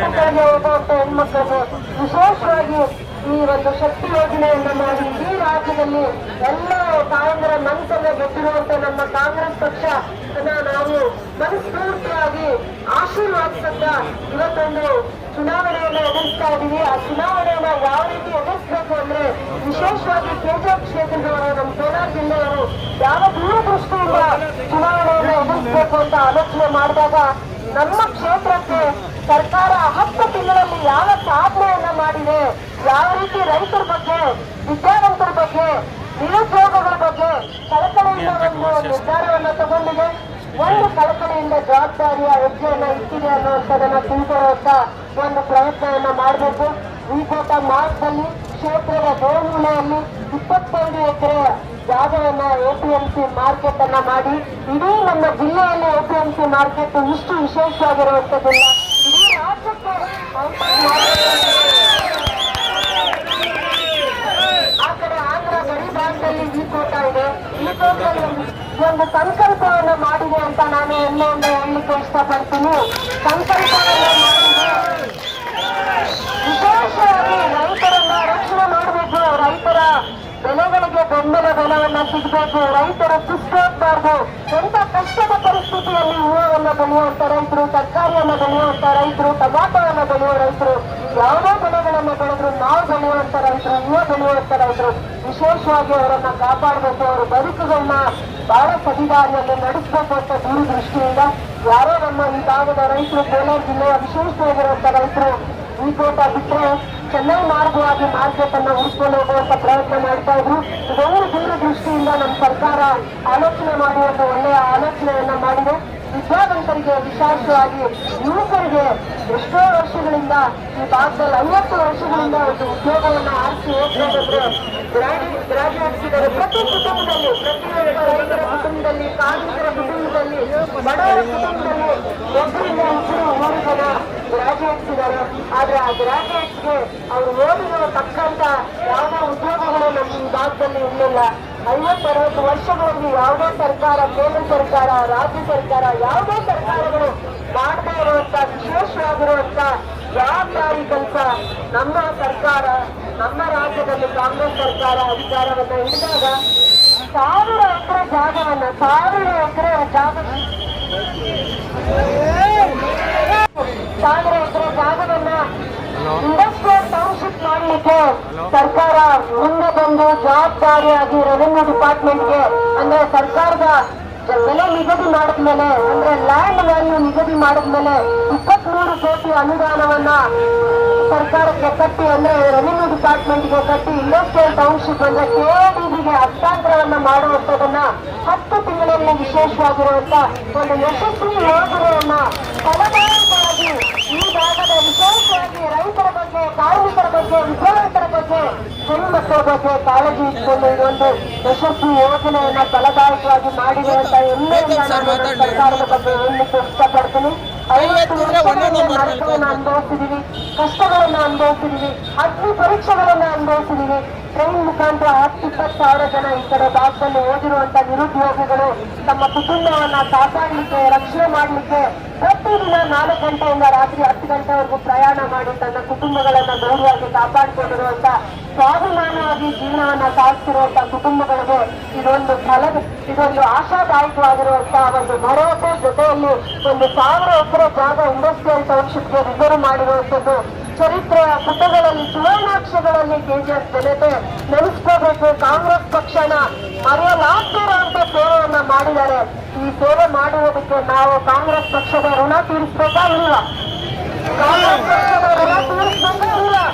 ಹೋಗುವಂತ ಹೆಣ್ಮಕ್ಳಿಗೆ ವಿಶೇಷವಾಗಿ ಈ ಒಂದು ಶಕ್ತಿ ಯೋಜನೆಯನ್ನ ಮಾಡಿ ಇಡೀ ರಾಜ್ಯದಲ್ಲಿ ಎಲ್ಲ ತಾಯಂದಿರ ಮನಸ್ಸನ್ನು ಗೆದ್ದಿರುವಂತ ನಮ್ಮ ಕಾಂಗ್ರೆಸ್ ಪಕ್ಷ ನಾವು ಮನಸ್ಫೂರ್ತಿಯಾಗಿ ಆಶೀರ್ವಾದಿಸುತ್ತಾ ಇವತ್ತೊಂದು ಚುನಾವಣೆಯನ್ನ ಎದುರಿಸ್ತಾ ಇದೀವಿ. ಆ ಚುನಾವಣೆಯನ್ನು ಯಾವ ರೀತಿ ಎದುರಿಸಬೇಕು ಅಂದ್ರೆ ವಿಶೇಷವಾಗಿ ಕೆಜಿಎಫ್ ಕ್ಷೇತ್ರದವರು, ನಮ್ಮ ಕೋಲಾರ ಜಿಲ್ಲೆಯವರು ಯಾವ ದೂರದೃಷ್ಟಿಯಿಂದ ಚುನಾವಣೆಯನ್ನ ಎದುರಿಸಬೇಕು ಅಂತ ಆಲೋಚನೆ ಮಾಡಿದಾಗ ನಮ್ಮ ಕ್ಷೇತ್ರಕ್ಕೆ ಸರ್ಕಾರ ಹತ್ತು ತಿಂಗಳಲ್ಲಿ ಯಾವ ಸಾಧನೆಯನ್ನ ಮಾಡಿದೆ ಯಾವ ರೀತಿ ರೈತರ ಬಗ್ಗೆ ವಿದ್ಯಾವಂತರ ಬಗ್ಗೆ ನಿರುದ್ಯೋಗಗಳ ಬಗ್ಗೆ ಕಳಕಳಿಯಿಂದ ಒಂದು ನಿರ್ಧಾರವನ್ನ ತಗೊಂಡಿದೆ. ಒಂದು ಕಳಕಳಿಯಿಂದ ಜವಾಬ್ದಾರಿಯ ಹೆಜ್ಜೆಯನ್ನ ಇಟ್ಟಿದೆ ಅನ್ನುವಂಥದ್ದನ್ನ ತಿಳ್ಕೊಳ್ಳುವಂತ ಒಂದು ಪ್ರಯತ್ನವನ್ನ ಮಾಡಬೇಕು. ಈ ಕೋಟ ಮಾರ್ಗದಲ್ಲಿ ಕ್ಷೇತ್ರದ ಗೋಮೂಲೆಯಲ್ಲಿ ಇಪ್ಪತ್ತೊಂದು ಎಕರೆ ಜಾಗವನ್ನ ಎಪಿಎಂಸಿ ಮಾರ್ಕೆಟ್ ಅನ್ನ ಮಾಡಿ, ಇಡೀ ನಮ್ಮ ಜಿಲ್ಲೆಯಲ್ಲಿ ಎ ಪಿ ಮಾರ್ಕೆಟ್ ಇಷ್ಟು ವಿಶೇಷವಾಗಿರುವಂತದ್ದಿಲ್ಲ ಇಡೀ ರಾಜ್ಯಕ್ಕೆ ಆ ಗಡಿ ಭಾಗದಲ್ಲಿ ಈ ತೋಟ ಇದೆ. ಈ ತೋಟದಲ್ಲಿ ಒಂದು ಸಂಕಲ್ಪವನ್ನು ಮಾಡಿದೆ ಅಂತ ನಾನು ಎಲ್ಲೆಯಿಂದ ಹೇಳಲಿಕ್ಕೆ ಇಷ್ಟಪಡ್ತೀನಿ. ಸಂಕಲ್ಪವನ್ನು ಮಾಡಿದೆ. ವಿಶೇಷವಾಗಿ ರೈತರನ್ನ ರಕ್ಷಣೆ ಮಾಡಬೇಕು. ರೈತರ ಬೆಂಬಲ ಬೆಲೆಯನ್ನ ಸಿಗಬೇಕು. ರೈತರು ಸುಸ್ತಾಗಬಾರ್ದು. ಎಂತ ಕಷ್ಟದ ಪರಿಸ್ಥಿತಿಯಲ್ಲಿ ಹೂವನ್ನ ಬೆಳೆಯುವಂತ ರೈತರು, ತರಕಾರಿಯನ್ನ ಬೆಳೆಯುವಂತ ರೈತರು ಟೊಮಾಟೋವನ್ನ ಬೆಳೆಯುವ ರೈತರು, ಯಾವುದೇ ಬೆಳೆಗಳನ್ನ ಬೆಳೆದ್ರು ನಾವು ಬೆಳೆಯುವಂತ ರೈತರು ಹೂವು ಬೆಳೆಯುವಂತ ರೈತರು, ವಿಶೇಷವಾಗಿ ಅವರನ್ನ ಕಾಪಾಡಬೇಕು. ಅವರ ಬದುಕುಗಳನ್ನ ಬಹಳ ಸದಿದಾರಿಯಲ್ಲಿ ನಡೆಸಬೇಕು ಅಂತ ದೂರದೃಷ್ಟಿಯಿಂದ ಯಾರೋ ನಮ್ಮ ಈ ಭಾಗದ ರೈತರು, ಕೋಲಾರ ಜಿಲ್ಲೆಯ ವಿಶೇಷವಾಗಿರುವಂತ ರೈತರು ಈ ಕೋಟ ಬಿಟ್ಟರೆ ಚೆನ್ನೈ ಮಾರ್ಗವಾಗಿ ಮಾರ್ಕೆಟ್ ಅನ್ನ ಉಳಿಸ್ಕೊಂಡು ಹೋಗುವಂತ ಪ್ರಯತ್ನ ಮಾಡ್ತಾ ಇದ್ರು. ಇದೊಂದು ದೂರದೃಷ್ಟಿಯಿಂದ ನಮ್ಮ ಸರ್ಕಾರ ಆಲೋಚನೆ ಮಾಡುವಂತ ಒಳ್ಳೆಯ ಆಲೋಚನೆಯನ್ನ ಮಾಡಿದೆ. ವಿದ್ಯಾವಂತರಿಗೆ ವಿಶೇಷವಾಗಿ ಯುವಕರಿಗೆ ಎಷ್ಟೋ ವರ್ಷಗಳಿಂದ, ಈ ಭಾಗದಲ್ಲಿ ಐವತ್ತು ವರ್ಷಗಳಿಂದ ಒಂದು ಉದ್ಯೋಗವನ್ನು ಆರಿಸಿ ಇದ್ದಾರೆ ಪ್ರತಿ ಕುಟುಂಬದಲ್ಲಿ ಪ್ರತಿಯೊಬ್ಬ ರೈತರ ಕುಟುಂಬದಲ್ಲಿ, ಕಾರ್ಮಿಕರ ಕುಟುಂಬದಲ್ಲಿ, ಬಡವರ ಕುಟುಂಬದಲ್ಲಿ ಒಬ್ಬರಿಂದ ಇಬ್ಬರು ಮೂರು ಗ್ರಾಜುಯೇಟ್ಸ್ ಇದ್ದಾರೆ ಆದ್ರೆ ಆ ಗ್ರಾಜುಯೇಟ್ಸ್ಗೆ ಅವರು ಓದಿರುವ ತಕ್ಕಂತ ಯಾವುದೇ ಉದ್ಯೋಗಗಳು ನಮ್ಮ ಈ ಭಾಗದಲ್ಲಿ ಇರಲಿಲ್ಲ. ಐವತ್ತು ಅರವತ್ತು ವರ್ಷಗಳಲ್ಲಿ ಯಾವುದೇ ಸರ್ಕಾರ, ಕೇಂದ್ರ ಸರ್ಕಾರ, ರಾಜ್ಯ ಸರ್ಕಾರ ಯಾವುದೇ ಸರ್ಕಾರಗಳು ಮಾಡದೇ ಇರುವಂತ, ವಿಶೇಷವಾಗಿರುವಂತ ಜವಾಬ್ದಾರಿ ಕೆಲಸ ನಮ್ಮ ಸರ್ಕಾರ, ನಮ್ಮ ರಾಜ್ಯದಲ್ಲಿ ಕಾಂಗ್ರೆಸ್ ಸರ್ಕಾರ ಅಧಿಕಾರವನ್ನ ಹಿಡಿದಾಗ ಸಾವಿರ ಎಕರೆ ಜಾಗವನ್ನ, ಸಾವಿರ ಎಕರೆ ಜಾಗ ಜಾಗವನ್ನ ಇಂಡಸ್ಟ್ರಿಯಲ್ ಟೌನ್ಶಿಪ್ ಮಾಡಲಿಕ್ಕೆ ಸರ್ಕಾರ ಮುಂದೆ ಬಂದು ಜವಾಬ್ದಾರಿಯಾಗಿ ರೆವೆನ್ಯೂ ಡಿಪಾರ್ಟ್ಮೆಂಟ್ಗೆ ಅಂದ್ರೆ ಸರ್ಕಾರದ ಬೆಲೆ ನಿಗದಿ ಮಾಡಿದ್ಮೇಲೆ ಅಂದ್ರೆ ಲ್ಯಾಂಡ್ ವ್ಯಾಲ್ಯೂ ನಿಗದಿ ಮಾಡಿದ್ಮೇಲೆ ಇಪ್ಪತ್ಮೂರು ಕೋಟಿ ಅನುದಾನವನ್ನ ಸರ್ಕಾರಕ್ಕೆ ಕಟ್ಟಿ ಅಂದ್ರೆ ರೆವಿನ್ಯೂ ಡಿಪಾರ್ಟ್ಮೆಂಟ್ಗೆ ಕಟ್ಟಿ ಇಂಡಸ್ಟ್ರಿಯಲ್ ಟೌನ್ಶಿಪ್ ಅಂದ್ರೆ ಕೆಡಿಬಿಗೆ ಹಸ್ತಾಂತರವನ್ನ ಮಾಡುವಂತದನ್ನ ಹತ್ತು ತಿಂಗಳಲ್ಲಿ ವಿಶೇಷವಾಗಿರುವಂತ ಒಂದು ಯಶಸ್ವಿ ಯೋಜನೆಯನ್ನ ಫಲದಾಯಕವಾಗಿ ಈ ಭಾಗದ ವಿಶೇಷವಾಗಿ ರೈತರ ಬಗ್ಗೆ ಕಾರ್ಮಿಕರ ಬಗ್ಗೆ ವಿದ್ಯಾವಂತರ ಬಗ್ಗೆ ಹೆಣ್ಣುಮಕ್ಕಳ ಬಗ್ಗೆ ಕಾಳಜಿ ಇಟ್ಕೊಂಡು ಇದೊಂದು ಯಶಸ್ವಿ ಯೋಜನೆಯನ್ನ ಫಲದಾಯಕವಾಗಿ ನಾನು ನಮ್ಮ ಸರ್ಕಾರದ ಬಗ್ಗೆ ಹೇಳಲಿಕ್ಕೆ ಇಷ್ಟಪಡ್ತೀನಿ ನರಕವನ್ನ ಅನುಭವಿಸಿದೀವಿ, ಕಷ್ಟಗಳನ್ನು ಅನುಭವಿಸಿದೀವಿ, ಅಗ್ನಿ ಪರೀಕ್ಷೆಗಳನ್ನು ಅನುಭವಿಸಿದೀವಿ. ಟ್ರೈನ್ ಮುಖಾಂತರ ಹತ್ತು ಇಪ್ಪತ್ತು ಸಾವಿರ ಜನ ಈ ಕಡೆ ಭಾಗದಲ್ಲಿ ಓದಿರುವಂತಹ ನಿರುದ್ಯೋಗಿಗಳು ತಮ್ಮ ಕುಟುಂಬವನ್ನ ಕಾಪಾಡಲಿಕ್ಕೆ, ರಕ್ಷಣೆ ಮಾಡಲಿಕ್ಕೆ ಪ್ರತಿದಿನ ನಾಲ್ಕು ಗಂಟೆಯಿಂದ ರಾತ್ರಿ ಹತ್ತು ಗಂಟೆವರೆಗೂ ಪ್ರಯಾಣ ಮಾಡಿ ತನ್ನ ಕುಟುಂಬಗಳನ್ನ ಗೌರವಾಗಿ ಕಾಪಾಡಿಕೊಂಡಿರುವಂತ ಸ್ವಾಭಿಮಾನವಾಗಿ ಜೀವನವನ್ನ ಸಾಗಿಸಿರುವಂತಹ ಕುಟುಂಬಗಳಿಗೆ ಇದೊಂದು ಫಲ ಇದೊಂದು ಆಶಾದಾಯಕವಾಗಿರುವಂತಹ ಒಂದು ಭರವಸೆ ಜೊತೆಯಲ್ಲಿ ಒಂದು ಸಾವಿರ ಎಕರೆ ಜಾಗ ಉಂಬಸ್ತಿ ಅಂತ ಅಕ್ಷಕ್ಕೆ ರಿಸರ್ವ್ ಮಾಡಿರುವಂತದ್ದು ಚರಿತ್ರೆಯ ಪುಟಗಳಲ್ಲಿ, ಸುವರ್ಣಾಕ್ಷರಗಳಲ್ಲಿ ಕೆಜಿಎಫ್ ಜನತೆ ನೆನೆಸ್ಕೋಬೇಕು ಕಾಂಗ್ರೆಸ್ ಪಕ್ಷನ ಮರೆಯಲಾಗ್ತಿರುವಂತ ಸೇವೆಯನ್ನ ಮಾಡಿದ್ದಾರೆ. ಈ ಸೇವೆ ಮಾಡುವುದಕ್ಕೆ ನಾವು ಕಾಂಗ್ರೆಸ್ ಪಕ್ಷದ ಋಣ ತೀರಿಸ್ಬೇಕಾ? ಇಲ್ಲ. ಕಾಂಗ್ರೆಸ್ ಪಕ್ಷದ ಋಣ ತೀರಿಸ್ಬೇಕಾ ಇಲ್ವಾ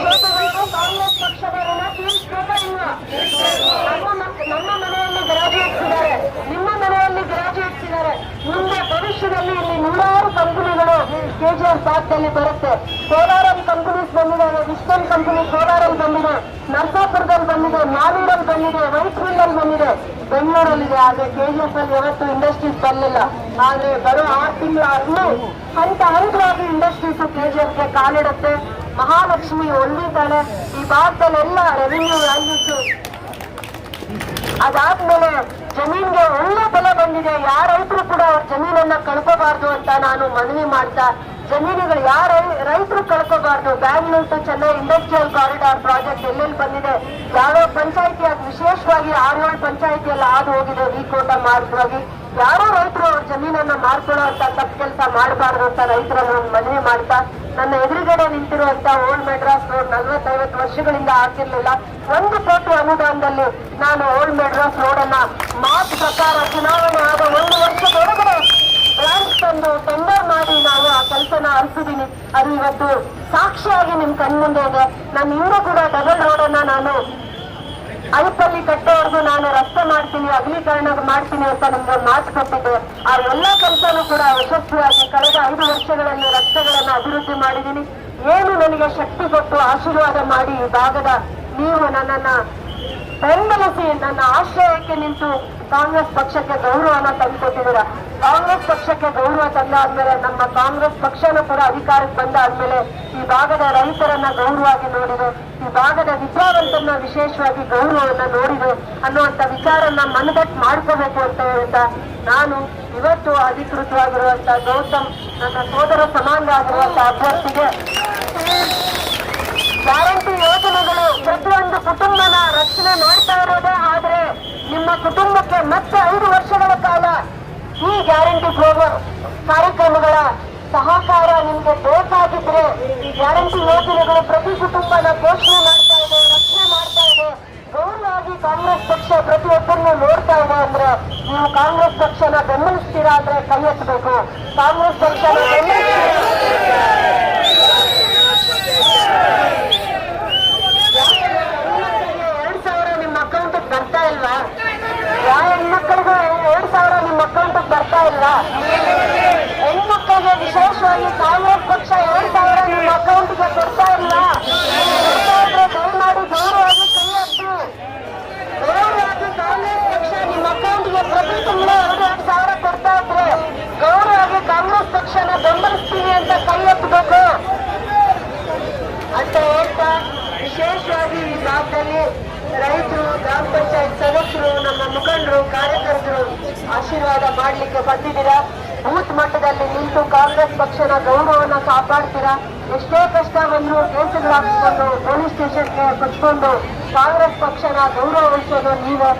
ಕ್ಷೇತ್ರಗಳಿಗೂ ಕಾಂಗ್ರೆಸ್ ಪಕ್ಷದ ಋಣ ತೀರಿಸ್ಬೇಕಾ ಇಲ್ವಾ ನಮ್ಮ ಮಕ್- ನಮ್ಮ ಮನೆಯಲ್ಲಿ ಗ್ರಾಜುಯೇಟ್ಸ್ ಇದ್ದಾರೆ ನಿಮ್ಮ ಮನೆಯಲ್ಲಿ ಗ್ರಾಜುಯೇಟ್ಸ್ ಇದ್ದಾರೆ ಮುಂದೆ ಭವಿಷ್ಯದಲ್ಲಿ ಇಲ್ಲಿ ನೂರಾರು ಕಂಪನಿಗಳು ಕೆಜಿಎಫ್ ಪಾರ್ಕ್ನಲ್ಲಿ ಬರುತ್ತೆ. ಕೋಲಾರಲ್ಲಿ ಕಂಪನೀಸ್ ಬಂದಿದೆ ವಿಸ್ಟನ್ ಕಂಪನಿ ಕೋಲಾರಲ್ಲಿ ಬಂದಿದೆ, ನರಸಾಪುರದಲ್ಲಿ ಬಂದಿದೆ ನಾವೀರಲ್ಲಿ ಬಂದಿದೆ ವೈಟ್ಫೀಲ್ಡ್ ಬಂದಿದೆ. ಬೆಂಗಳೂರಲ್ಲಿದೆ, ಆದ್ರೆ ಕೆಜಿಎಫ್ ಅಲ್ಲಿ ಯಾವತ್ತು ಇಂಡಸ್ಟ್ರೀಸ್ ಬರಲಿಲ್ಲ. ಆದ್ರೆ ಬರೋ ಆರು ತಿಂಗಳಾದ್ರೂ ಹಂತ ಹಂತವಾಗಿ ಇಂಡಸ್ಟ್ರೀಸ್ ಕೆಜಿಎಫ್ಗೆ ಕಾಲಿಡುತ್ತೆ. ಮಹಾಲಕ್ಷ್ಮಿ ಒಳ್ಳಿದ್ದಾಳೆ. ಈ ಭಾಗದಲ್ಲೆಲ್ಲ ರೆವಿನ್ಯೂ ವ್ಯಾಲ್ಯೂಸ್ ಅದಾದ್ಮೇಲೆ ಜಮೀನ್ಗೆ ಒಳ್ಳೆ ಬೆಲೆ ಬಂದಿದೆ. ಯಾರ ರೈತರು ಕೂಡ ಅವ್ರ ಜಮೀನನ್ನ ಕಳ್ಕೋಬಾರ್ದು ಅಂತ ನಾನು ಮನವಿ ಮಾಡ್ತಾ ಜಮೀನುಗಳು ಯಾರ, ರೈತರು ಕಳ್ಕೋಬಾರ್ದು. Bangalore to Chennai industrial corridor project ಎಲ್ಲೆಲ್ಲಿ ಬಂದಿದೆ? ಯಾವ್ಯಾವ ಪಂಚಾಯತಿ ಅದು ವಿಶೇಷವಾಗಿ ಆರು ಪಂಚಾಯತಿ ಎಲ್ಲ ಹಾದು ಹೋಗಿದೆ. ವಿಕೋಟ ಮಾರ್ಗವಾಗಿ ಯಾರೋ ರೈತರು ಅವ್ರ ಜಮೀನನ್ನ ಮಾರ್ಕೊಳ್ಳೋ ಅಂತ ತಪ್ಪು ಕೆಲಸ ಮಾಡಬಾರ್ದು ಅಂತ ರೈತರನ್ನ ನಾನು ಮನವಿ ಮಾಡ್ತಾ ನನ್ನ ಎದುರುಗಡೆ ನಿಂತಿರುವಂತ ಓಲ್ಡ್ ಮೆಡ್ರಾಸ್ ರೋಡ್ ನಲ್ವತ್ತೈವತ್ತು ವರ್ಷಗಳಿಂದ ಆಗಿರ್ಲಿಲ್ಲ ಒಂದು ಕೋಟಿ ಅನುದಾನದಲ್ಲಿ ನಾನು ಓಲ್ಡ್ ಮೆಡ್ರಾಸ್ ರೋಡ್ ಅನ್ನ ಮಾತು ಪ್ರಕಾರ ಚುನಾವಣೆ ಆದ ಒಂದು ವರ್ಷದೊಳಗಡೆ ಬ್ಯಾಂಕ್ ತಂದು ಟೆಂಡರ್ ಮಾಡಿ ನಾವು ಆ ಕೆಲಸನ ಅರ್ಸಿದ್ದೀನಿ ಅದು ಇವತ್ತು ಸಾಕ್ಷಿಯಾಗಿ ನಿಮ್ ಕಣ್ಮುಂದೆ ಇದೆ. ನಾನು ಇನ್ನೂ ಕೂಡ ಡಬಲ್ ರೋಡ್ ಅನ್ನ ನಾನು ಅಲ್ಪಲ್ಲಿ ಕಟ್ಟೋವರೆಗೂ ನಾನು ರಸ್ತೆ ಮಾಡ್ತೀನಿ ಅಗಲೀಕರಣ ಮಾಡ್ತೀನಿ ಅಂತ ನಿಮ್ಗೆ ಮಾತು ಕೊಟ್ಟಿದ್ದೆ. ಆ ಎಲ್ಲಾ ಕೆಲಸನೂ ಕೂಡ ಯಶಸ್ವಿಯಾಗಿ ಕಳೆದ ಐದು ವರ್ಷಗಳಲ್ಲಿ ರಸ್ತೆಗಳನ್ನು ಅಭಿವೃದ್ಧಿ ಮಾಡಿದ್ದೀನಿ. ಏನು ನನಗೆ ಶಕ್ತಿ ಕೊಟ್ಟು ಆಶೀರ್ವಾದ ಮಾಡಿ ಈ ಭಾಗದ ನೀವು ನನ್ನನ್ನ ಬೆಂಬಲಿಸಿ ನನ್ನ ಆಶ್ರಯಕ್ಕೆ ನಿಂತು ಕಾಂಗ್ರೆಸ್ ಪಕ್ಷಕ್ಕೆ ಗೌರವನ ತಂದುಕೊಟ್ಟಿದ್ದೀರ? ಕಾಂಗ್ರೆಸ್ ಪಕ್ಷಕ್ಕೆ ಗೌರವ ತಂದಾದ್ಮೇಲೆ ನಮ್ಮ ಕಾಂಗ್ರೆಸ್ ಪಕ್ಷನೂ ಕೂಡ ಅಧಿಕಾರಕ್ಕೆ ಬಂದಾದ್ಮೇಲೆ ಈ ಭಾಗದ ರೈತರನ್ನ ಗೌರವವಾಗಿ ನೋಡಿದೆ. ಈ ಭಾಗದ ವಿಚಾರವಂತನ್ನ ವಿಶೇಷವಾಗಿ ಗೌರವವನ್ನ ನೋಡಿದೆ ಅನ್ನುವಂತ ವಿಚಾರನ ಮನದಟ್ಟು ಮಾಡ್ಕೋಬೇಕು ಅಂತ ಹೇಳ್ತಾ ನಾನು ಇವತ್ತು ಅಧಿಕೃತವಾಗಿರುವಂತ ಗೌತಮ್, ನನ್ನ ಸೋದರ ಸಮಾನ ಆಗಿರುವಂತ ಅಭ್ಯರ್ಥಿಗೆ ಗ್ಯಾರಂಟಿ ಪ್ರತಿಯೊಂದು ಕುಟುಂಬನ ರಕ್ಷಣೆ ಮಾಡ್ತಾ ಇರೋದೇ ಆದ್ರೆ ನಿಮ್ಮ ಕುಟುಂಬಕ್ಕೆ ಮತ್ತೆ ಐದು ವರ್ಷಗಳ ಕಾಲ ಈ ಗ್ಯಾರಂಟಿ ಪ್ರೋಗ್ರಾಮ್ ಕಾರ್ಯಕ್ರಮಗಳ ಸಹಕಾರ ನಿಮ್ಗೆ ಬೇಕಾಗಿದ್ರೆ ಈ ಗ್ಯಾರಂಟಿ ಯೋಜನೆಗಳು ಪ್ರತಿ ಕುಟುಂಬನ ಪೋಷಣೆ ಮಾಡ್ತಾ ಇದೆ, ರಕ್ಷಣೆ ಮಾಡ್ತಾ ಇದೆ. ಗೌರವವಾಗಿ ಕಾಂಗ್ರೆಸ್ ಪಕ್ಷ ಪ್ರತಿಯೊಬ್ಬರನ್ನು ನೋಡ್ತಾ ಇದೆ ಅಂದ್ರೆ ನೀವು ಕಾಂಗ್ರೆಸ್ ಪಕ್ಷನ ಬೆಂಬಲಿಸ್ತೀರಾ ಅಂದ್ರೆ ಕೈ ಎತ್ತಬೇಕು. ಕಾಂಗ್ರೆಸ್ ಪಕ್ಷನ ಬೆಂಬಲಿಸ್ತೀರಾ ಎರಡ್ ಸಾವಿರ ನಿಮ್ಮ ಅಕೌಂಟ್ ಬರ್ತಾ ಇಲ್ವಾ ಯಾವ ಹೆಣ್ಮಕ್ಳಿಗೂ ಎರಡ್ ಸಾವಿರ ನಿಮ್ಮ ಅಕೌಂಟ್ ಬರ್ತಾ ಇಲ್ವಾ ಹೆಣ್ಮಕ್ಳಿಗೆ ವಿಶೇಷವಾಗಿ ಕಾಂಗ್ರೆಸ್ ಪಕ್ಷ ಎರಡ್ ಸಾವಿರ ನಿಮ್ಮ ಅಕೌಂಟ್ಗೆ ಕೊಡ್ತಾ ಇಲ್ಲ. ದಯಮಾಡಿ ಗೌರವವಾಗಿ ಕೈ ಎತ್ತಿ ಗೌರವವಾಗಿ ಕಾಂಗ್ರೆಸ್ ಪಕ್ಷ ನಿಮ್ಮ ಅಕೌಂಟ್ಗೆ ಪ್ರತಿ ತಿಂಗಳು ಎರಡು ಎರಡು ಸಾವಿರ ಕೊಡ್ತಾ ಇದ್ರೆ ಗೌರವವಾಗಿ ಕಾಂಗ್ರೆಸ್ ಪಕ್ಷನ ಬೆಂಬಲಿಸ್ತೀವಿ ಅಂತ ಕೈ ಎತ್ತಬೇಕು ಅಂತ ಹೇಳ್ತಾ ವಿಶೇಷವಾಗಿ ಈ ಭಾಗದಲ್ಲಿ ರೈತರು ಗ್ರಾಮ ಪಂಚಾಯತ್ ಸದಸ್ಯರು ನಮ್ಮ ಮುಖಂಡರು ಕಾರ್ಯಕರ್ತರು ಆಶೀರ್ವಾದ ಮಾಡ್ಲಿಕ್ಕೆ ಬಂದಿದ್ದೀರಾ? ಬೂತ್ ಮಟ್ಟದಲ್ಲಿ ನಿಂತು ಕಾಂಗ್ರೆಸ್ ಪಕ್ಷನ ಗೌರವನ ಕಾಪಾಡ್ತೀರಾ? ಎಷ್ಟೇ ಕಷ್ಟ ಬಂದ್ರು ಕೇಸುಗಳು ಹಾಕಿಕೊಂಡು ಪೊಲೀಸ್ ಸ್ಟೇಷನ್ಗೆ ಕುತ್ಕೊಂಡು ಕಾಂಗ್ರೆಸ್ ಪಕ್ಷನ ಗೌರವ ಉಳಿಸೋದು ನೀವು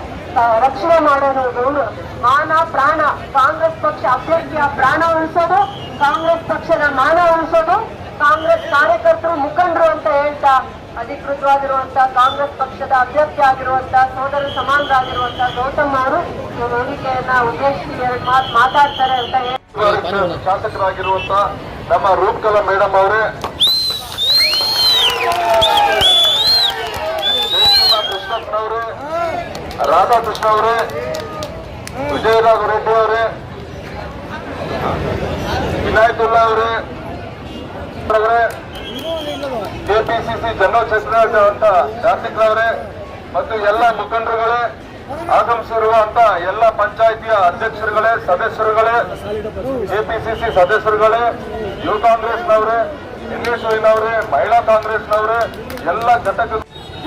ರಕ್ಷಣೆ ಮಾಡೋದು ಗೌರವ, ಮಾನ, ಪ್ರಾಣ, ಕಾಂಗ್ರೆಸ್ ಪಕ್ಷ ಅಭ್ಯರ್ಥಿಯ ಪ್ರಾಣ ಉಳಿಸೋದು, ಕಾಂಗ್ರೆಸ್ ಪಕ್ಷದ ಮಾನ ಉಳಿಸೋದು, ಕಾಂಗ್ರೆಸ್ ಕಾರ್ಯಕರ್ತರು ಮುಖಂಡರು ಅಂತ ಹೇಳ್ತಾ ಅಧಿಕೃತವಾಗಿರುವಂತ ಕಾಂಗ್ರೆಸ್ ಪಕ್ಷದ ಅಭ್ಯರ್ಥಿ ಆಗಿರುವಂತಹ ಸೋದರ ಸಮಾನರಾಗಿರುವಂತಹ ಗೌತಮ್ ಅವರು ವೇದಿಕೆಯನ್ನ ಉದ್ದೇಶಿಸಿ ಎರಡು ಮಾತು ಮಾತಾಡ್ತಾರೆ ಅಂತ ಹೇಳಿ. ಶಾಸಕರಾಗಿರುವಂತ ನಮ್ಮ ರೂಪಕಲಾ ಮೇಡಮ್ ಅವರೇ. ರಾಧಾಕೃಷ್ಣ ಅವರೇ ವಿಜಯರಾಘ ರೆಡ್ಡಿ ಅವರೇ, ವಿನಾಯಕುಲ್ಲಾ ಅವರೇ ಕೆಪಿಸಿಸಿ ಜನರಲ್ ಸೆಕ್ರೆಟರಿ ಅಂತ ಕಾರ್ತಿಕ್ರವರೇ ಮತ್ತು ಎಲ್ಲ ಮುಖಂಡರುಗಳೇ ಆಗಮಿಸಿರುವಂತ ಎಲ್ಲ ಪಂಚಾಯಿತಿಯ ಅಧ್ಯಕ್ಷರುಗಳೇ, ಸದಸ್ಯರುಗಳೇ ಕೆಪಿಸಿಸಿ ಸದಸ್ಯರುಗಳೇ, ಯುವ ಕಾಂಗ್ರೆಸ್ನವರೇ ಎನ್ಎಸ್ವೈನವರೇ ಮಹಿಳಾ ಕಾಂಗ್ರೆಸ್ನವರೇ, ಎಲ್ಲ ಘಟಕ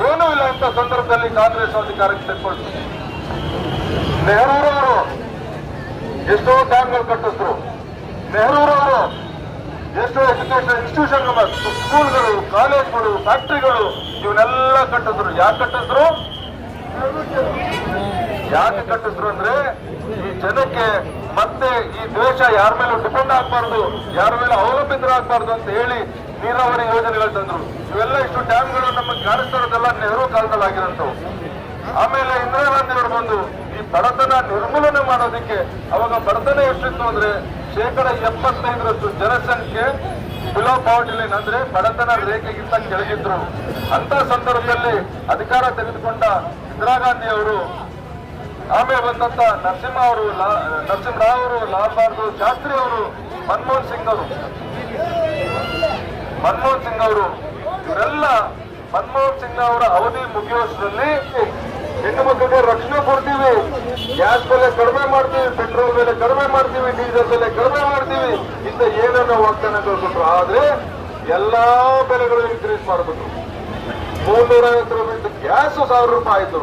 ಏನೂ ಇಲ್ಲ ಅಂತ ಸಂದರ್ಭದಲ್ಲಿ ಕಾಂಗ್ರೆಸ್ ಅಧಿಕಾರಕ್ಕೆ ತೆಗೆದುಕೊಳ್ತು ನೆಹರೂರವರು ಎಷ್ಟೋ ಡ್ಯಾಮ್ಗಳು ಕಟ್ಟಿಸಿದ್ರು ನೆಹರೂರವರು ಎಷ್ಟೋ ಎಜುಕೇಶನ್ ಇನ್ಸ್ಟಿಟ್ಯೂಷನ್ ಸ್ಕೂಲ್ಗಳು, ಕಾಲೇಜ್ಗಳು, ಫ್ಯಾಕ್ಟ್ರಿಗಳು, ಇವನ್ನೆಲ್ಲ ಕಟ್ಟಿದ್ರು. ಯಾಕೆ ಕಟ್ಟಿದ್ರು? ಯಾಕೆ ಕಟ್ಟಿದ್ರು ಅಂದ್ರೆ ಈ ಜನಕ್ಕೆ ಮತ್ತೆ ಈ ದೇಶ ಯಾರ ಮೇಲೂ ಡಿಪೆಂಡ್ ಆಗ್ಬಾರ್ದು, ಯಾರ ಮೇಲೆ ಅವಲಂಬಿತರಾಗಬಾರ್ದು ಅಂತ ಹೇಳಿ ನೀರಾವರಿ ಯೋಜನೆಗಳು ತಂದ್ರು. ಇವೆಲ್ಲ ಇಷ್ಟು ಡ್ಯಾಮ್ಗಳು ನಮಗೆ ಕಾಣಿಸ್ತಿರೋದೆಲ್ಲ ನೆಹರು ಕಾಲದಲ್ಲಿ ಆಗಿರೋಂಥವು. ಆಮೇಲೆ ಇಂದಿರಾ ಗಾಂಧಿ ಬಂದು ಈ ಬಡತನ ನಿರ್ಮೂಲನೆ ಮಾಡೋದಕ್ಕೆ ಅವಾಗ ಬಡತನ ಎಷ್ಟಿತ್ತು ಅಂದ್ರೆ ಶೇಕಡ ಎಪ್ಪತ್ತೈದರಷ್ಟು ಜನಸಂಖ್ಯೆ ಬಿಲೋ ಪಾವರ್ಟಿ ಲೈನ್ ಅಂದ್ರೆ ಬಡತನ ರೇಖೆಗಿಂತ ಕೆಳಗಿದ್ರು. ಅಂತ ಸಂದರ್ಭದಲ್ಲಿ ಅಧಿಕಾರ ತೆಗೆದುಕೊಂಡ ಇಂದಿರಾ ಗಾಂಧಿ ಅವರು ಆಮೇಲೆ ಬಂದಂತ ನರಸಿಂಹ ಅವರು ನರಸಿಂಹರಾವ್ ಅವರು, ಲಾಲ್ ಬಹದ್ದೂರ್ ಶಾಸ್ತ್ರಿ ಅವರು, ಮನಮೋಹನ್ ಸಿಂಗ್ ಅವರು. ಮನಮೋಹನ್ ಸಿಂಗ್ ಅವರು, ಇವರೆಲ್ಲ ಮನಮೋಹನ್ ಸಿಂಗ್ ಅವರ ಅವಧಿ ಮುಗಿಯೋಷ್ಟರಲ್ಲಿ ಹೆಣ್ಣು ಮಕ್ಕಳಿಗೆ ರಕ್ಷಣೆ ಕೊಡ್ತೀವಿ. ಗ್ಯಾಸ್ ಬೆಲೆ ಕಡಿಮೆ ಮಾಡ್ತೀವಿ, ಪೆಟ್ರೋಲ್ ಬೆಲೆ ಕಡಿಮೆ ಮಾಡ್ತೀವಿ, ಡೀಸೆಲ್ ಬೆಲೆ ಕಡಿಮೆ ಮಾಡ್ತೀವಿ. ಇಂತ ಏನೇನೋ ಅಂತ ಕೊಟ್ಟರು ಆದ್ರೆ ಎಲ್ಲಾ ಬೆಲೆಗಳು ಇನ್ಕ್ರೀಸ್ ಮಾಡ್ಬಿಟ್ರು. ಮೂರ್ನೂರ ಐವತ್ತು ರೂಪಾಯಿ ಗ್ಯಾಸ್ ಸಾವಿರ ರೂಪಾಯಿ ಆಯ್ತು.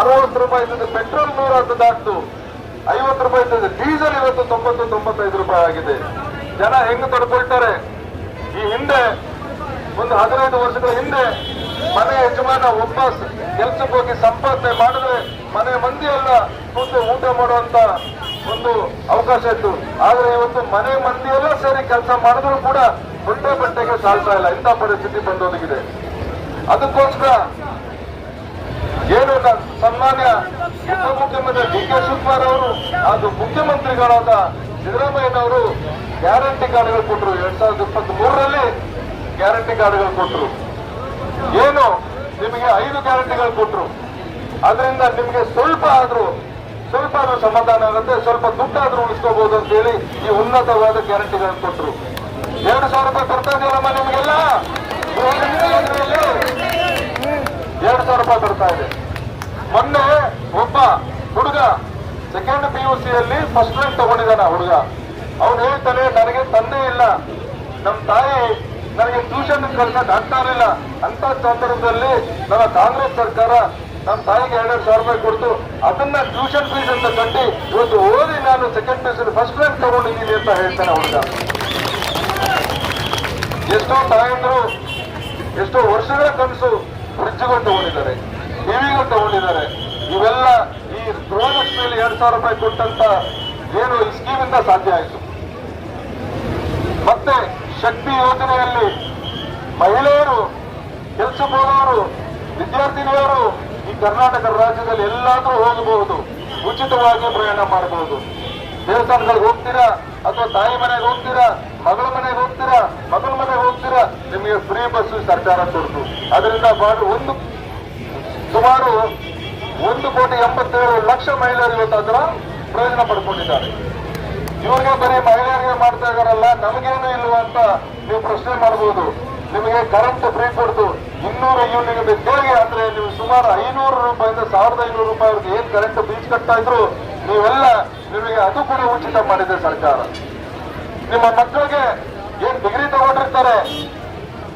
ಅರವತ್ತು ರೂಪಾಯಿ ಇದ್ದದ್ದು ಪೆಟ್ರೋಲ್ ನೂರ ಹತ್ತು ದಾಟ್ತು ಐವತ್ತು ರೂಪಾಯಿ ಇದ್ದದ್ದು ಡೀಸೆಲ್ ಇವತ್ತು ತೊಂಬತ್ತು, ತೊಂಬತ್ತೈದು ರೂಪಾಯಿ ಆಗಿದೆ. ಜನ ಹೆಂಗ್ ತಡ್ಕೊಳ್ತಾರೆ? ಈ ಹಿಂದೆ, ಒಂದು ಹದಿನೈದು ವರ್ಷಗಳ ಹಿಂದೆ ಮನೆ ಯಜಮಾನ ಒಬ್ಬ ಕೆಲ್ಸಕ್ಕೆ ಹೋಗಿ ಸಂಪಾದನೆ ಮಾಡಿದ್ರೆ ಮನೆ ಮಂದಿ ಎಲ್ಲ ಕೂತು ಊಟ ಮಾಡುವಂತ ಒಂದು ಅವಕಾಶ ಇತ್ತು. ಆದ್ರೆ ಇವತ್ತು ಮನೆ ಮಂದಿ ಎಲ್ಲ ಸೇರಿ ಕೆಲಸ ಮಾಡಿದ್ರು ಕೂಡ ಬಟ್ಟೆ ಬಟ್ಟೆಗೆ ಸಾಲ್ತಾ ಇಲ್ಲ. ಇಂಥ ಪರಿಸ್ಥಿತಿ ಬಂದೊದಗಿದೆ. ಅದಕ್ಕೋಸ್ಕರ ಏನು ಸನ್ಮಾನ್ಯ ಉಪಮುಖ್ಯಮಂತ್ರಿ ಡಿ ಕೆ ಶಿವಕುಮಾರ್ ಅವರು ಅದು ಮುಖ್ಯಮಂತ್ರಿಗಳಾದ ಸಿದ್ದರಾಮಯ್ಯನವರು ಗ್ಯಾರಂಟಿ ಕಾರ್ಡ್ಗಳು ಕೊಟ್ಟರು ಎರಡ್ ಸಾವಿರದ ಇಪ್ಪತ್ತ್ ಮೂರರಲ್ಲಿ ಗ್ಯಾರಂಟಿ ಕಾರ್ಡ್ಗಳು ಕೊಟ್ಟರು ಏನು? ನಿಮಗೆ ಐದು ಗ್ಯಾರಂಟಿಗಳು ಕೊಟ್ಟರು ಅದರಿಂದ ನಿಮಗೆ ಸ್ವಲ್ಪ ಆದರೂ ಸ್ವಲ್ಪ ಆದರೂ ಸಮಾಧಾನ ಆಗುತ್ತೆ, ಸ್ವಲ್ಪ ದುಡ್ಡಾದ್ರೂ ಉಳಿಸ್ಕೋಬಹುದು ಅಂತ ಹೇಳಿ ಈ ಉನ್ನತವಾದ ಗ್ಯಾರಂಟಿಗಳನ್ನು ಕೊಟ್ಟರು ಎರಡು ಸಾವಿರ ರೂಪಾಯಿ ಇದೆಯಲ್ಲಮ್ಮ ನಿಮಗೆಲ್ಲ? ಎರಡು ಸಾವಿರ ರೂಪಾಯಿ ಬರ್ತಾ ಇದೆ. ಮೊನ್ನೆ ಒಬ್ಬ ಹುಡುಗ ಸೆಕೆಂಡ್ ಪಿ ಯು ಸಿಯಲ್ಲಿ ಫಸ್ಟ್ ರ್ಯಾಂಕ್ ತಗೊಂಡಿದ್ದಾನ ಹುಡುಗ. ಅವನು ಹೇಳ್ತಾನೆ, ನನಗೆ ತಂದೆ ಇಲ್ಲ. ನಮ್ಮ ತಾಯಿ ನನಗೆ ಟ್ಯೂಷನ್ ಕಳ್ಸಕ್ ಆಗ್ತಾ ಇರಲಿಲ್ಲ. ಅಂತ ಸಂದರ್ಭದಲ್ಲಿ ನಮ್ಮ ಕಾಂಗ್ರೆಸ್ ಸರ್ಕಾರ ನಮ್ಮ ತಾಯಿಗೆ ಎರಡೆರಡು ಸಾವಿರ ರೂಪಾಯಿ ಕೊಡ್ತು. ಅದನ್ನ ಟ್ಯೂಷನ್ ಫೀಸ್ ಅಂತ ಕಟ್ಟಿ ಇವತ್ತು ಓದಿ ನಾನು ಸೆಕೆಂಡ್ ಪಿ ಫಸ್ಟ್ ರ್ಯಾಂಕ್ ತಗೊಂಡಿದ್ದೀನಿ ಅಂತ ಹೇಳ್ತಾನೆ ಹುಡುಗ. ಎಷ್ಟೋ ತಾಯಂದ್ರು, ಎಷ್ಟೋ ವರ್ಷಗಳ ಕನಸು ಫ್ರಿಡ್ಜ್ಗಳು ತಗೊಂಡಿದ್ದಾರೆ ಟಿವಿಗಳು ತಗೊಂಡಿದ್ದಾರೆ. ಇವೆಲ್ಲ ಈ ಗೃಹಲಕ್ಷ್ಮಿಯಲ್ಲಿ ಎರಡ್ ಸಾವಿರ ರೂಪಾಯಿ ಕೊಟ್ಟಂತ ಏನು ಈ ಸ್ಕೀಮಿಂದ ಸಾಧ್ಯ ಆಯಿತು. ಮತ್ತೆ ಶಕ್ತಿ ಯೋಜನೆಯಲ್ಲಿ ಮಹಿಳೆಯರು, ಕೆಲಸ ಹೋಗೋರು ವಿದ್ಯಾರ್ಥಿನಿಯವರು ಈ ಕರ್ನಾಟಕ ರಾಜ್ಯದಲ್ಲಿ ಎಲ್ಲಾದರೂ ಹೋಗಬಹುದು. ಉಚಿತವಾಗಿ ಪ್ರಯಾಣ ಮಾಡಬಹುದು. ದೇವಸ್ಥಾನಗಳಿಗೆ ಹೋಗ್ತೀರಾ? ಅಥವಾ ತಾಯಿ ಮನೆಗೆ ಹೋಗ್ತೀರಾ? ಮಗಳ ಮನೆಗೆ ಹೋಗ್ತೀರಾ? ಮಗಳ ಮನೆಗೆ ಹೋಗ್ತೀರಾ? ನಿಮಗೆ ಫ್ರೀ ಬಸ್ ಸರ್ಕಾರ ಕೊಡ್ತು. ಅದರಿಂದ ಬಾಡು ಒಂದು, ಸುಮಾರು ಒಂದು ಕೋಟಿ ಎಂಬತ್ತೇಳು ಲಕ್ಷ ಮಹಿಳೆಯರು ಇವತ್ತು ಅದರ ಪ್ರಯೋಜನ ಪಡ್ಕೊಂಡಿದ್ದಾರೆ. ಇವ್ರಿಗೆ ಬರೀ ಮಹಿಳೆಯರಿಗೆ ಮಾಡ್ತಾ ಇದಾರಲ್ಲ ನಮಗೇನು ಇಲ್ಲ ಅಂತ ನೀವು ಪ್ರಶ್ನೆ ಮಾಡಬಹುದು ನಿಮಗೆ ಕರೆಂಟ್ ಫ್ರೀ ಕೊಡ್ತು ಇನ್ನೂರು ಯೂನಿಟ್ ತೆರಿಗೆ ಅಂದ್ರೆ ನೀವು ಸುಮಾರು ಐನೂರು ರೂಪಾಯಿಂದ ಸಾವಿರದ ಐನೂರು ರೂಪಾಯಿ ಏನ್ ಕರೆಂಟ್ ಬೀಚ್ ಕಟ್ತಾ ಇದ್ರು ನೀವೆಲ್ಲ ನಿಮಗೆ ಅದು ಕೂಡ ಉಚಿತ ಮಾಡಿದೆ ಸರ್ಕಾರ. ನಿಮ್ಮ ಮಕ್ಕಳಿಗೆ ಏನ್ ಡಿಗ್ರಿ ತಗೊಂಡಿರ್ತಾರೆ,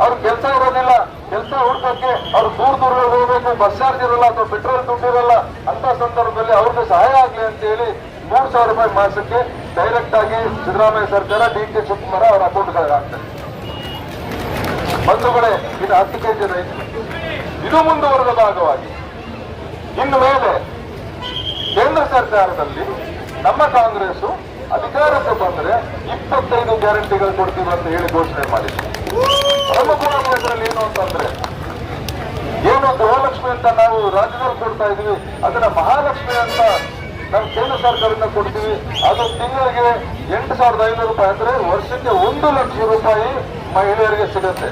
ಅವ್ರ ಕೆಲಸ ಇರೋದಿಲ್ಲ, ಕೆಲಸ ಹುಡ್ಕೋಕೆ ಅವ್ರು ದೂರ ದೂರ ಹೋಗ್ಬೇಕು ಬಸ್ ಚಾರ್ಜ್ ಇರಲ್ಲ ಅಥವಾ ಪೆಟ್ರೋಲ್ ದುಡ್ಡು ಇರಲ್ಲ, ಅಂತ ಸಂದರ್ಭದಲ್ಲಿ ಅವ್ರಿಗೆ ಸಹಾಯ ಆಗ್ಲಿ ಅಂತ ಹೇಳಿ ಮೂರ್ ಸಾವಿರ ರೂಪಾಯಿ ಮಾಸಕ್ಕೆ ಡೈರೆಕ್ಟ್ ಆಗಿ ಸಿದ್ದರಾಮಯ್ಯ ಸರ್ಕಾರ ಡಿ ಕೆ ಶಿವಕುಮಾರ್ ಅವರ ಅಕೌಂಟ್ಗಳಿಗೆ ಆಗ್ತದೆ ಬಂಧುಗಳೇ, ಇದು ಹತ್ತು ಕೆಜಿ ರೈಸ್ ಇದು ಮುಂದುವರೆದ ಭಾಗವಾಗಿ. ಇನ್ನು ಮೇಲೆ, ಕೇಂದ್ರ ಸರ್ಕಾರದಲ್ಲಿ ನಮ್ಮ ಕಾಂಗ್ರೆಸ್ ಅಧಿಕಾರಕ್ಕೆ ಬಂದರೆ ಇಪ್ಪತ್ತೈದು ಗ್ಯಾರಂಟಿಗಳು ಕೊಡ್ತೀವಿ ಅಂತ ಹೇಳಿ ಘೋಷಣೆ ಮಾಡಿದ್ರು. ನಮ್ಮ ಅದರಲ್ಲಿ ಏನು ಅಂತಂದ್ರೆ, ಏನು ಗೃಹಲಕ್ಷ್ಮಿ ಅಂತ ನಾವು ರಾಜ್ಯದಲ್ಲಿ ಕೊಡ್ತಾ ಇದೀವಿ, ಅದನ್ನ ಮಹಾಲಕ್ಷ್ಮಿ ಅಂತ ನಾವು ಕೇಂದ್ರ ಸರ್ಕಾರದಿಂದ ಕೊಡ್ತೀವಿ. ಅದು ತಿಂಗಳಿಗೆ ಎಂಟು ಸಾವಿರದ ಐನೂರು ರೂಪಾಯಿ ಅಂದ್ರೆ ವರ್ಷಕ್ಕೆ ಒಂದು ಲಕ್ಷ ರೂಪಾಯಿ ಮಹಿಳೆಯರಿಗೆ ಸಿಗುತ್ತೆ.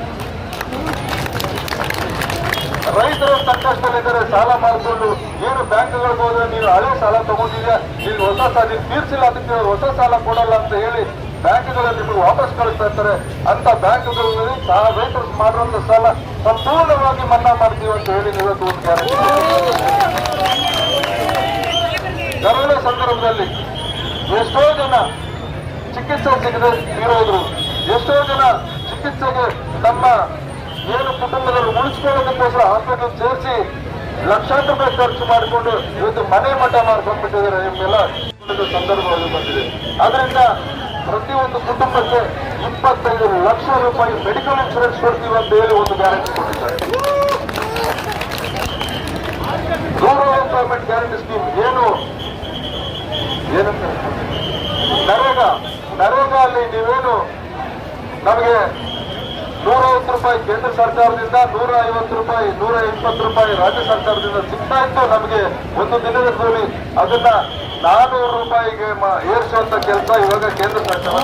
ರೈತರು ಸಂಕಷ್ಟದಲ್ಲಿದ್ದಾರೆ ಸಾಲ ಮಾಡಿಕೊಂಡು ಏನು ಬ್ಯಾಂಕ್ಗಳಿಗೆ ಹೋದ್ರೆ ನೀವು ಹಳೆ ಸಾಲ ತಗೊಂಡಿದ್ಯಾ ನೀವು ಹೊಸ ಸಾಲ ನೀವು ತೀರ್ಸಿಲ್ಲ ಅದಕ್ಕೆ ಹೊಸ ಸಾಲ ಕೊಡಲ್ಲ ಅಂತ ಹೇಳಿ ಬ್ಯಾಂಕ್ಗಳಲ್ಲಿ ನಿಮಗೆ ವಾಪಸ್ ಕಳಿಸ್ತಾ ಇರ್ತಾರೆ. ಅಂತ ಬ್ಯಾಂಕ್ಗಳಲ್ಲಿ ಸಹ ರೈತರು ಮಾಡುವಂತ ಸಾಲ ಸಂಪೂರ್ಣವಾಗಿ ಮನ್ನಾ ಮಾಡ್ತೀವಿ ಅಂತ ಹೇಳಿ ಇವತ್ತು ಒಂದು ಕರೋನಾ ಸಂದರ್ಭದಲ್ಲಿ ಎಷ್ಟೋ ಜನ ಚಿಕಿತ್ಸೆ ಸಿಗದೆ ತೀರೋದ್ರು ಎಷ್ಟೋ ಜನ ಚಿಕಿತ್ಸೆಗೆ ತಮ್ಮ ಏನು ಕುಟುಂಬದಲ್ಲಿ ಉಳಿಸ್ಕೊಳ್ಳೋದಕ್ಕೋಸ್ಕರ ಹಾಸ್ಪಿಟಲ್ ಸೇರಿಸಿ ಲಕ್ಷಾಂತರ ರೂಪಾಯಿ ಖರ್ಚು ಮಾಡಿಕೊಂಡು ಇವತ್ತು ಮನೆ ಮಠ ಮಾಡ್ಕೊಂಡ್ಬಿಟ್ಟಿದ್ದಾರೆ ನಿಮ್ಮೆಲ್ಲ ಸಂದರ್ಭ ಬಂದಿದೆ. ಆದ್ರಿಂದ ಪ್ರತಿಯೊಂದು ಕುಟುಂಬಕ್ಕೆ ಇಪ್ಪತ್ತೈದು ಲಕ್ಷ ರೂಪಾಯಿ ಮೆಡಿಕಲ್ ಇನ್ಶೂರೆನ್ಸ್ ಕೊಡ್ತೀವಿ ಅಂತ ಹೇಳಿ ಒಂದು ಗ್ಯಾರಂಟಿ ಕೊಟ್ಟಿದ್ದಾರೆ. ರೂರಲ್ ಎಂಪ್ಲಾಯ್ಮೆಂಟ್ ಗ್ಯಾರಂಟಿ ಸ್ಕೀಮ್ ಏನು ಏನಂತ ನರೇಗಾ ನರೇಗಾ ಅಲ್ಲಿ ನೀವೇನು ನಮಗೆ ನೂರೈವತ್ತು ರೂಪಾಯಿ ಕೇಂದ್ರ ಸರ್ಕಾರದಿಂದ ನೂರ ಐವತ್ತು ರೂಪಾಯಿ ನೂರ ಇಪ್ಪತ್ತು ರೂಪಾಯಿ ರಾಜ್ಯ ಸರ್ಕಾರದಿಂದ ಸಿಗ್ತಾ ಇತ್ತು ನಮಗೆ ಒಂದು ದಿನದ ಕೂಲಿ ಅದನ್ನ ನಾನೂರು ರೂಪಾಯಿಗೆ ಏರಿಸುವಂತ ಕೆಲಸ ಇವಾಗ ಕೇಂದ್ರ ಸರ್ಕಾರ.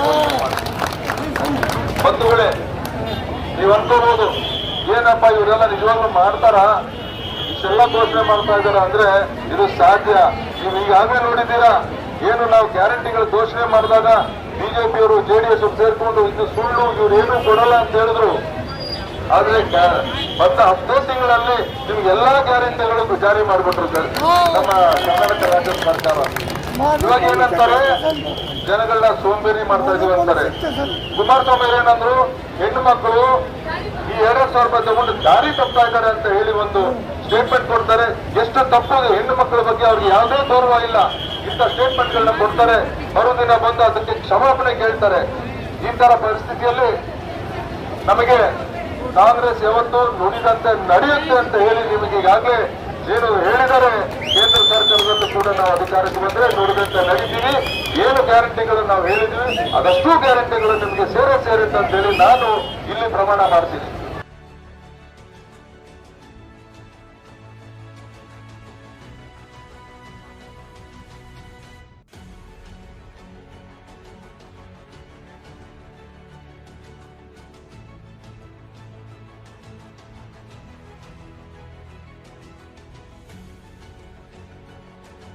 ಬಂಧುಗಳೇ ನೀವು ಅನ್ಕೋಬಹುದು ಏನಪ್ಪ ಇವರೆಲ್ಲ ನಿಜವಾಗ್ಲೂ ಮಾಡ್ತಾರ? ಇಷ್ಟೆಲ್ಲ ಘೋಷಣೆ ಮಾಡ್ತಾ ಇದಾರ ಅಂದ್ರೆ ಇದು ಸಾಧ್ಯ. ನೀವು ಈಗಾಗಲೇ ನೋಡಿದ್ದೀರಾ? ಏನು ನಾವು ಗ್ಯಾರಂಟಿಗಳು ಘೋಷಣೆ ಮಾಡಿದಾಗ ಬಿಜೆಪಿಯವರು ಜೆಡಿಎಸ್ ಸೇರ್ಕೊಂಡು ಇದು ಸುಳ್ಳು ಇವ್ರು ಏನು ಕೊಡಲ್ಲ ಅಂತ ಹೇಳಿದ್ರು. ಆದ್ರೆ ಮತ್ತೆ ಬಂದ ಹದಿನೈದು ತಿಂಗಳಲ್ಲಿ ನಿಮ್ಗೆ ಎಲ್ಲಾ ಗ್ಯಾರಂಟಿಗಳು ಜಾರಿ ಮಾಡ್ಬಿಟ್ರು ಸರ್. ನಮ್ಮ ಕರ್ನಾಟಕ ರಾಜ್ಯ ಸರ್ಕಾರ. ಇವಾಗ ಏನಂತಾರೆ? ಜನಗಳನ್ನ ಸೋಂಬೇರಿ ಮಾಡ್ತಾ ಇದೀವಿ ಅಂತಾರೆ. ಕುಮಾರಸ್ವಾಮಿ ಏನಂದ್ರು ಹೆಣ್ಣು ಮಕ್ಕಳು ಈ ಎರಡ್ ಸಾವಿರ ರೂಪಾಯಿ ತಗೊಂಡು ದಾರಿ ತಪ್ತಾ ಇದ್ದಾರೆ ಅಂತ ಹೇಳಿ ಒಂದು ಸ್ಟೇಟ್ಮೆಂಟ್ ಕೊಡ್ತಾರೆ. ಎಷ್ಟು ತಪ್ಪು ಹೆಣ್ಣು ಮಕ್ಕಳ ಬಗ್ಗೆ ಅವ್ರಿಗೆ ಯಾವುದೇ ಗೌರವ ಇಲ್ಲ. ಇಂಥ ಸ್ಟೇಟ್ಮೆಂಟ್ ಗಳನ್ನ ಕೊಡ್ತಾರೆ. ಮರುದಿನ ಬಂದು ಅದಕ್ಕೆ ಕ್ಷಮಾಪಣೆ ಕೇಳ್ತಾರೆ. ಈ ತರ ಪರಿಸ್ಥಿತಿಯಲ್ಲಿ ನಮಗೆ ಕಾಂಗ್ರೆಸ್ ಯಾವತ್ತು ನುಡಿದಂತೆ ನಡೆಯುತ್ತೆ ಅಂತ ಹೇಳಿ ನಿಮಗೆ ಈಗಾಗಲೇ ಏನು ಹೇಳಿದರೆ ಕೇಂದ್ರ ಸರ್ಕಾರದಲ್ಲೂ ಕೂಡ ನಾವು ಅಧಿಕಾರಕ್ಕೆ ಬಂದರೆ ನುಡಿದಂತೆ ನಡೀತೀವಿ. ಏನು ಗ್ಯಾರಂಟಿಗಳು ನಾವು ಹೇಳಿದ್ವಿ ಅದಷ್ಟು ಗ್ಯಾರಂಟಿಗಳು ನಿಮಗೆ ಸೇರೇ ಸೇರುತ್ತೆ ಅಂತ ಹೇಳಿ ನಾನು ಇಲ್ಲಿ ಪ್ರಮಾಣ ಮಾಡ್ತೀನಿ.